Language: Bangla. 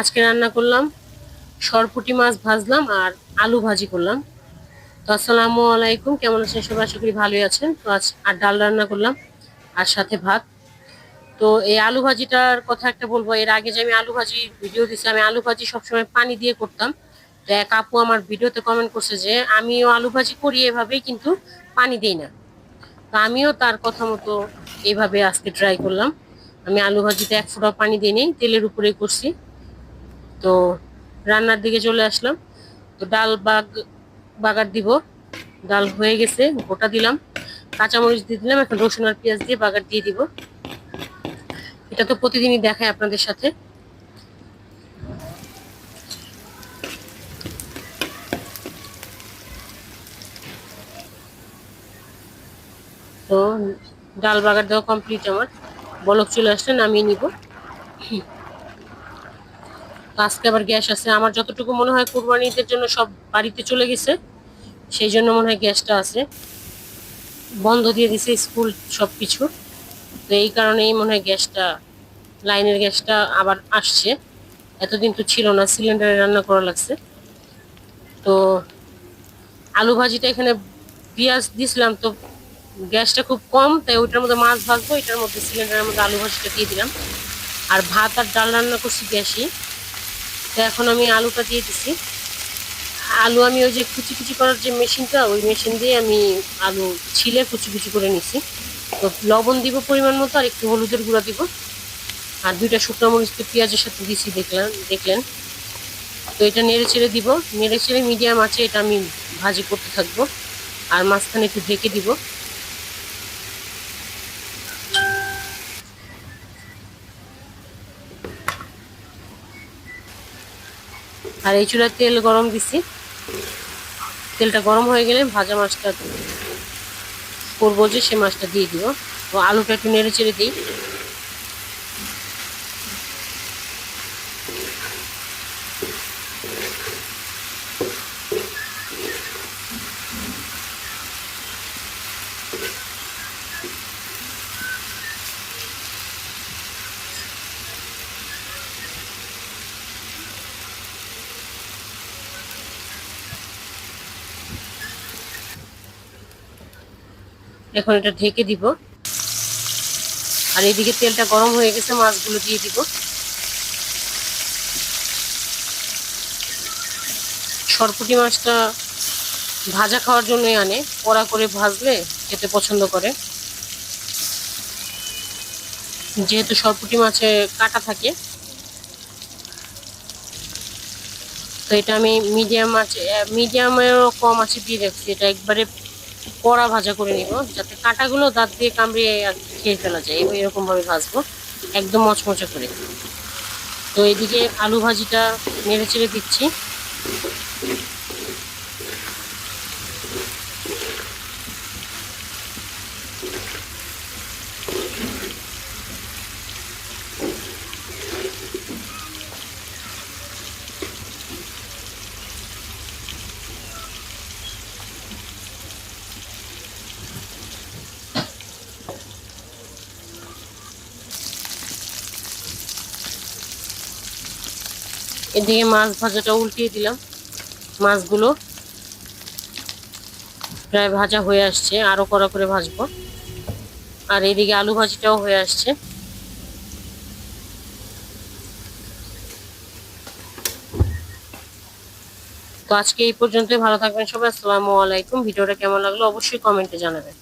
আজকে রান্না করলাম, সরপুটি মাছ ভাজলাম আর আলু ভাজি করলাম। তো আসসালামু আলাইকুম, কেমন আছেন সবাই? আশা করি ভালোই আছেন। তো আজ আর ডাল রান্না করলাম আর সাথে ভাত। তো এই আলু ভাজিটার কথা একটা বলব, এর আগে যে আমি আলু ভাজি ভিডিও দিচ্ছি আমি আলু ভাজি সবসময় পানি দিয়ে করতাম। তো এক আপু আমার ভিডিওতে কমেন্ট করছে যে, আমিও আলু ভাজি করি এভাবেই কিন্তু পানি দিই না। তো আমিও তার কথা মতো এইভাবে আজকে ট্রাই করলাম। আমি আলু ভাজিতে এক ফোঁটা পানি দিয়ে নেই তেলের উপরে করছি। তো রান্নার দিকে চলে আসলাম। তো ডাল বাগ, বাগার দিব। ডাল হয়ে গেছে, গোটা দিলাম। কাঁচামরিচ দিয়ে দিলাম, এখন রসুন আর পেঁয়াজ দিয়ে বাগার দিয়ে দিব। এটা তো প্রতিদিনই দেখায় আপনাদের সাথে। তো ডাল বাগার দেওয়া কমপ্লিট আমার। বলক চলে আসলে নামিয়ে নিব। আজকে আবার গ্যাস আছে। আমার যতটুকু মনে হয় কোরবানিদের জন্য সব বাড়িতে চলে গেছে, সেই জন্য মনে হয় গ্যাসটা আছে। বন্ধ দিয়ে দিছে স্কুল সব কিছু তো এই কারণেই মনে হয় গ্যাসটা, লাইনের গ্যাসটা আবার আসছে। এতদিন তো ছিল না, সিলিন্ডারে রান্না করা লাগছে। তো আলু ভাজিটা এখানে পেঁয়াজ দিছিলাম তো গ্যাসটা খুব কম, তাই ওইটার মধ্যে মাছ ভাজবো, এটার মধ্যে সিলিন্ডারের মধ্যে আলু ভাজিটা দিয়ে দিলাম। আর ভাত আর ডাল রান্না করছি গ্যাসই। তো এখন আমি আলুটা দিয়ে দিছি। আলু আমি ওই যে কুচি কুচি করার যে মেশিনটা, ওই মেশিন দিয়ে আমি আলু ছিলে কুচি কুচি করে নিছি। তো লবণ দিব পরিমাণ মতো আর একটু হলুদের গুঁড়া দিব। আর দুইটা শুকনো মরিচ তো পেঁয়াজের সাথে দিছি, দেখলাম, দেখলেন। তো এটা নেড়ে চেড়ে দিব। নেড়ে চেড়ে মিডিয়াম আছে এটা আমি ভাজি করতে থাকব। আর মাঝখানে একটু ঢেকে দিব। আর এই চুলার তেল গরম দিছি। তেলটা গরম হয়ে গেলে ভাজা মাছটা করব যে সে মাছটা দিয়ে দিব। আলুটা একটু নেড়ে চেড়ে দিই। এখন এটা ঢেকে দিব। আর এদিকে তেলটা গরম হয়ে গেছে, মাছগুলো দিয়ে দিব। সরপুটি মাছটা ভাজা খাওয়ার জন্যই আনে। কড়া করে ভাজলে খেতে পছন্দ করে। যেহেতু সরপুটি মাছে কাটা থাকে, তো এটা আমি মিডিয়াম আছে মিডিয়ামেরও কম আছে দিয়ে রাখছি। এটা একবারে কড়া ভাজা করে নিব, যাতে কাঁটাগুলো দাঁত দিয়ে কামড়িয়ে খেয়ে ফেলা যায়। এরকম ভাবে ভাজবো, একদম মচমচে করে। তো এদিকে আলু ভাজিটা নেড়ে চেড়ে দিচ্ছি। এদিকে মাছ ভাজাটা উল্টিয়ে দিলাম। মাছগুলো প্রায় ভাজা হয়ে আসছে, আরও কড়া করে ভাজবো। আর এদিকে আলু ভাজিটাও হয়ে আসছে। তো আজকে এই পর্যন্তই, ভালো থাকবেন সবাই, আসসালামু আলাইকুম। ভিডিওটা কেমন লাগল অবশ্যই কমেন্টে জানাবেন।